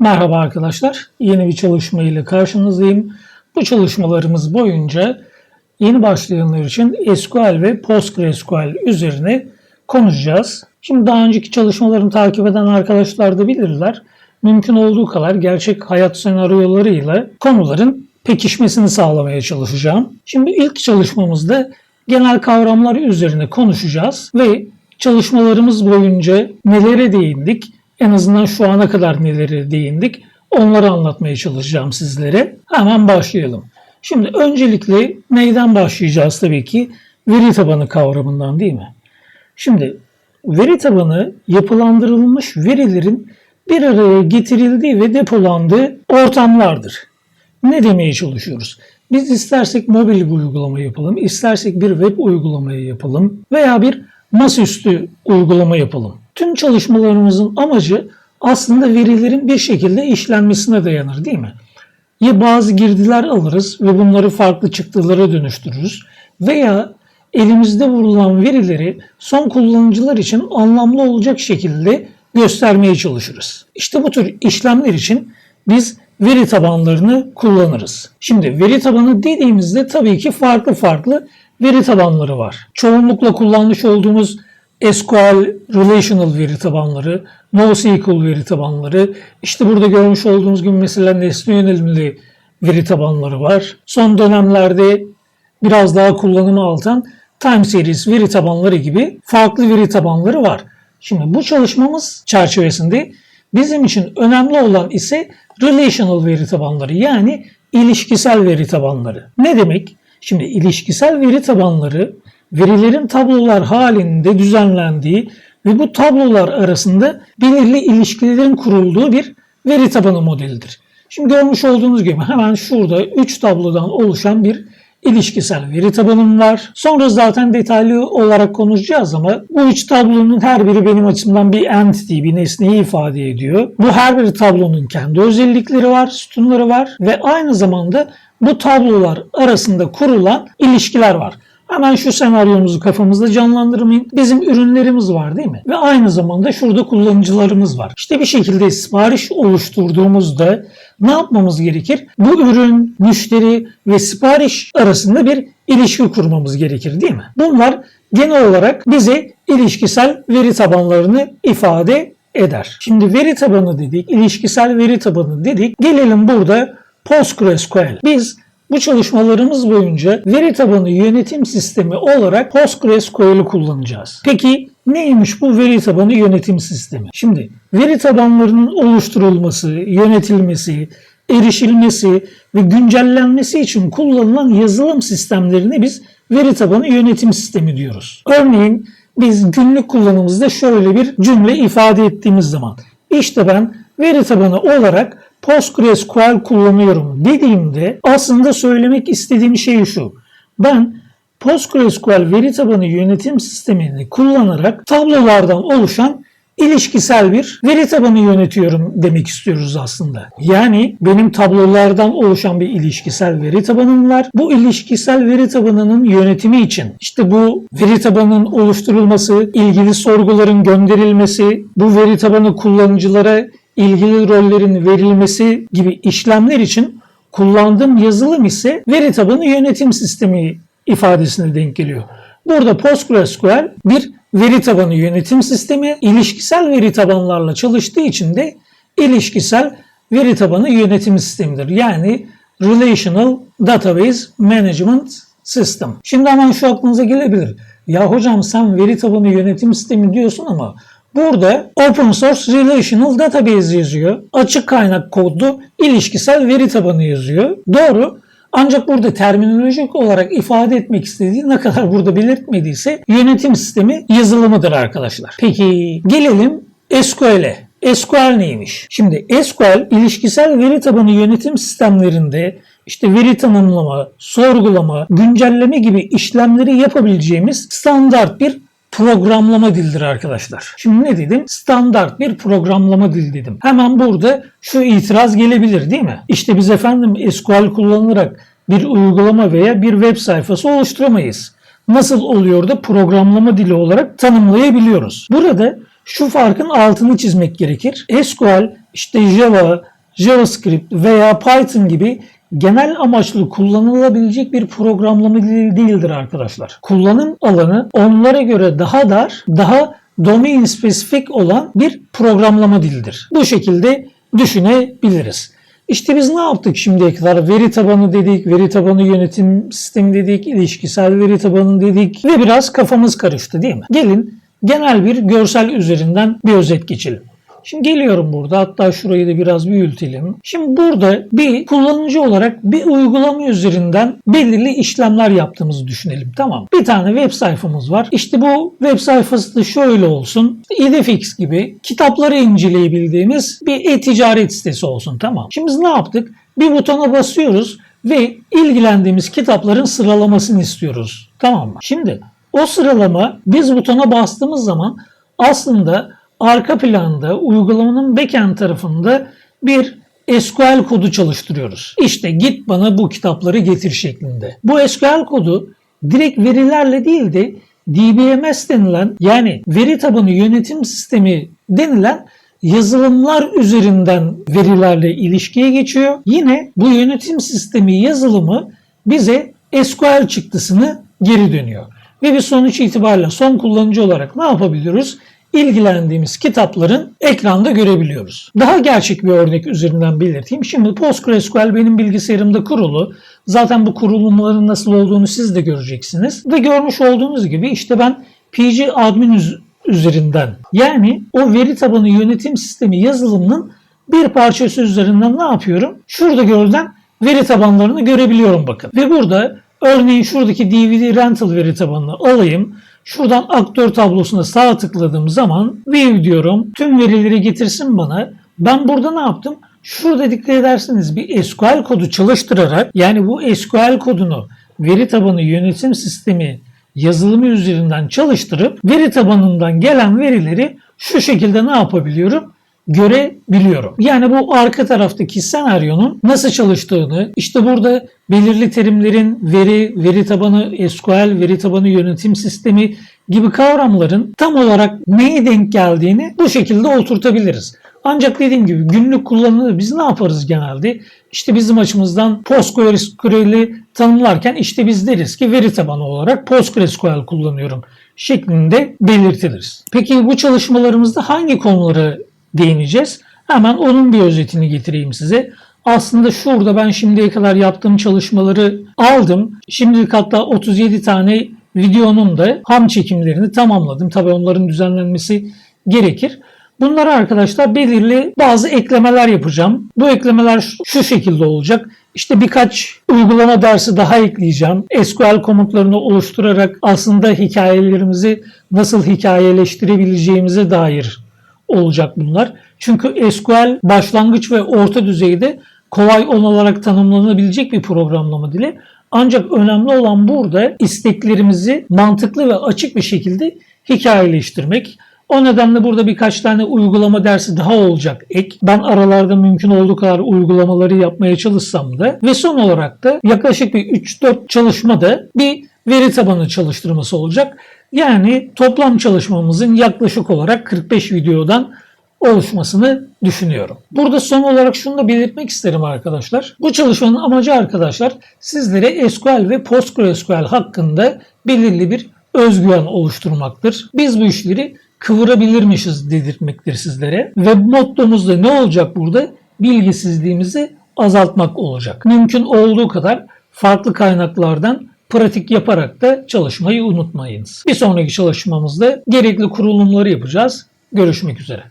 Merhaba arkadaşlar. Yeni bir çalışma ile karşınızdayım. Bu çalışmalarımız boyunca yeni başlayanlar için SQL ve PostgreSQL üzerine konuşacağız. Şimdi daha önceki çalışmalarımı takip eden arkadaşlar da bilirler. Mümkün olduğu kadar gerçek hayat senaryolarıyla konuların pekişmesini sağlamaya çalışacağım. Şimdi ilk çalışmamızda genel kavramlar üzerine konuşacağız ve çalışmalarımız boyunca nelere değindik, en azından şu ana kadar nelere değindik, onları anlatmaya çalışacağım sizlere. Hemen başlayalım. Şimdi öncelikle neyden başlayacağız tabii ki? Veri tabanı kavramından değil mi? Şimdi veri tabanı yapılandırılmış verilerin bir araya getirildiği ve depolandığı ortamlardır. Ne demeye çalışıyoruz? Biz istersek mobil bir uygulama yapalım, istersek bir web uygulamayı yapalım veya bir masaüstü uygulama yapalım. Tüm çalışmalarımızın amacı aslında verilerin bir şekilde işlenmesine dayanır değil mi? Ya bazı girdiler alırız ve bunları farklı çıktılara dönüştürürüz veya elimizde bulunan verileri son kullanıcılar için anlamlı olacak şekilde göstermeye çalışırız. İşte bu tür işlemler için biz veri tabanlarını kullanırız. Şimdi veri tabanı dediğimizde tabii ki farklı farklı veri tabanları var. Çoğunlukla kullanmış olduğumuz SQL Relational veri tabanları, NoSQL veri tabanları, işte burada görmüş olduğunuz gibi mesela nesne yönelimli veri tabanları var. Son dönemlerde biraz daha kullanımı altan time series veri tabanları gibi farklı veri tabanları var. Şimdi bu çalışmamız çerçevesinde bizim için önemli olan ise relational veri tabanları yani ilişkisel veri tabanları. Ne demek? Şimdi ilişkisel veri tabanları verilerin tablolar halinde düzenlendiği ve bu tablolar arasında belirli ilişkilerin kurulduğu bir veri tabanı modelidir. Şimdi görmüş olduğunuz gibi hemen şurada 3 tablodan oluşan bir ilişkisel veri tabanım var. Sonra zaten detaylı olarak konuşacağız ama bu üç tablonun her biri benim açımdan bir entity, bir nesneyi ifade ediyor. Bu her bir tablonun kendi özellikleri var, sütunları var ve aynı zamanda bu tablolar arasında kurulan ilişkiler var. Hemen şu senaryomuzu kafamızda canlandırmayın. Bizim ürünlerimiz var değil mi? Ve aynı zamanda şurada kullanıcılarımız var. İşte bir şekilde sipariş oluşturduğumuzda ne yapmamız gerekir? Bu ürün, müşteri ve sipariş arasında bir ilişki kurmamız gerekir değil mi? Bunlar genel olarak bize ilişkisel veri tabanlarını ifade eder. Şimdi veri tabanı dedik, ilişkisel veri tabanı dedik. Gelelim burada PostgreSQL. Biz bu çalışmalarımız boyunca veri tabanı yönetim sistemi olarak PostgreSQL'ü kullanacağız. Peki neymiş bu veri tabanı yönetim sistemi? Şimdi veri tabanlarının oluşturulması, yönetilmesi, erişilmesi ve güncellenmesi için kullanılan yazılım sistemlerine biz veri tabanı yönetim sistemi diyoruz. Örneğin biz günlük kullanımımızda şöyle bir cümle ifade ettiğimiz zaman işte ben veri tabanı olarak PostgreSQL kullanıyorum dediğimde aslında söylemek istediğim şey şu. Ben PostgreSQL veri tabanı yönetim sistemini kullanarak tablolardan oluşan ilişkisel bir veri tabanı yönetiyorum demek istiyoruz aslında. Yani benim tablolardan oluşan bir ilişkisel veri tabanım var. Bu ilişkisel veri tabanının yönetimi için işte bu veri tabanının oluşturulması, ilgili sorguların gönderilmesi, bu veri tabanı kullanıcılara ilgili rollerin verilmesi gibi işlemler için kullandığım yazılım ise veri tabanı yönetim sistemi ifadesine denk geliyor. Burada PostgreSQL bir veri tabanı yönetim sistemi, ilişkisel veri tabanlarla çalıştığı için de ilişkisel veri tabanı yönetim sistemidir. Yani Relational Database Management System. Şimdi hemen şu aklınıza gelebilir. Ya hocam sen veri tabanı yönetim sistemi diyorsun ama Burada Open Source Relational Database yazıyor. Açık kaynak kodlu ilişkisel veri tabanı yazıyor. Doğru. Ancak burada terminolojik olarak ifade etmek istediği ne kadar burada belirtmediyse yönetim sistemi yazılımıdır arkadaşlar. Peki gelelim SQL'e. SQL neymiş? Şimdi SQL ilişkisel veri tabanı yönetim sistemlerinde işte veri tanımlama, sorgulama, güncelleme gibi işlemleri yapabileceğimiz standart bir programlama dildir arkadaşlar. Şimdi ne dedim? Standart bir programlama dil dedim. Hemen burada şu itiraz gelebilir değil mi? İşte biz efendim SQL kullanarak bir uygulama veya bir web sayfası oluşturamayız. Nasıl oluyor da programlama dili olarak tanımlayabiliyoruz? Burada şu farkın altını çizmek gerekir. SQL işte Java, JavaScript veya Python gibi genel amaçlı kullanılabilecek bir programlama dili değildir arkadaşlar. Kullanım alanı onlara göre daha dar, daha domain spesifik olan bir programlama dilidir. Bu şekilde düşünebiliriz. İşte biz ne yaptık şimdiye kadar? Veri tabanı dedik, veri tabanı yönetim sistemi dedik, ilişkisel veri tabanı dedik ve biraz kafamız karıştı değil mi? Gelin genel bir görsel üzerinden bir özet geçelim. Şimdi geliyorum burada hatta şurayı da biraz büyütelim. Şimdi burada bir kullanıcı olarak bir uygulama üzerinden belirli işlemler yaptığımızı düşünelim tamam. Bir tane web sayfamız var. İşte bu web sayfası da şöyle olsun. Idefix gibi kitapları inceleyebildiğimiz bir e-ticaret sitesi olsun tamam. Şimdi biz ne yaptık? Bir butona basıyoruz ve ilgilendiğimiz kitapların sıralamasını istiyoruz. Tamam mı? Şimdi o sıralama biz butona bastığımız zaman aslında arka planda uygulamanın backend tarafında bir SQL kodu çalıştırıyoruz. İşte git bana bu kitapları getir şeklinde. Bu SQL kodu direkt verilerle değil de DBMS denilen yani veri tabanı yönetim sistemi denilen yazılımlar üzerinden verilerle ilişkiye geçiyor. Yine bu yönetim sistemi yazılımı bize SQL çıktısını geri dönüyor. Ve bir sonuç itibariyle son kullanıcı olarak ne yapabiliyoruz? İlgilendiğimiz kitapların ekranda görebiliyoruz. Daha gerçek bir örnek üzerinden belirteyim. Şimdi PostgreSQL benim bilgisayarımda kurulu. Zaten bu kurulumların nasıl olduğunu siz de göreceksiniz. Ve görmüş olduğunuz gibi işte ben PG admin üzerinden yani o veri tabanı yönetim sistemi yazılımının bir parçası üzerinden ne yapıyorum? Şurada görülen veri tabanlarını görebiliyorum bakın. Ve burada örneğin şuradaki DVD rental veri tabanını alayım. Şuradan aktör tablosuna sağ tıkladığım zaman view diyorum. Tüm verileri getirsin bana. Ben burada ne yaptım? Şurada dikkat ederseniz bir SQL kodu çalıştırarak yani bu SQL kodunu veri tabanı yönetim sistemi yazılımı üzerinden çalıştırıp veri tabanından gelen verileri şu şekilde ne yapabiliyorum? Görebiliyorum. Yani bu arka taraftaki senaryonun nasıl çalıştığını, işte burada belirli terimlerin veri, veri tabanı SQL, veri tabanı yönetim sistemi gibi kavramların tam olarak neye denk geldiğini bu şekilde oturtabiliriz. Ancak dediğim gibi günlük kullanımda biz ne yaparız genelde? İşte bizim açımızdan PostgreSQL'i tanımlarken işte biz deriz ki veri tabanı olarak PostgreSQL kullanıyorum şeklinde belirtiliriz. Peki bu çalışmalarımızda hangi konuları değineceğiz. Hemen onun bir özetini getireyim size. Aslında şurada ben şimdiye kadar yaptığım çalışmaları aldım. Şimdilik hatta 37 tane videonun da ham çekimlerini tamamladım. Tabii onların düzenlenmesi gerekir. Bunlara arkadaşlar belirli bazı eklemeler yapacağım. Bu eklemeler şu şekilde olacak. İşte birkaç uygulama dersi daha ekleyeceğim. SQL komutlarını oluşturarak aslında hikayelerimizi nasıl hikayeleştirebileceğimize dair olacak bunlar. Çünkü SQL başlangıç ve orta düzeyde kolay olarak tanımlanabilecek bir programlama dili. Ancak önemli olan burada isteklerimizi mantıklı ve açık bir şekilde hikayeleştirmek. O nedenle burada birkaç tane uygulama dersi daha olacak ek. Ben aralarda mümkün olduğu kadar uygulamaları yapmaya çalışsam da ve son olarak da yaklaşık bir 3-4 çalışmada bir veri tabanı çalıştırması olacak. Yani toplam çalışmamızın yaklaşık olarak 45 videodan oluşmasını düşünüyorum. Burada son olarak şunu da belirtmek isterim arkadaşlar. Bu çalışmanın amacı arkadaşlar sizlere SQL ve PostgreSQL hakkında belirli bir özgüven oluşturmaktır. Biz bu işleri kıvırabilirmişiz dedirtmektir sizlere. Ve mottomuz da ne olacak burada? Bilgisizliğimizi azaltmak olacak. Mümkün olduğu kadar farklı kaynaklardan pratik yaparak da çalışmayı unutmayınız. Bir sonraki çalışmamızda gerekli kurulumları yapacağız. Görüşmek üzere.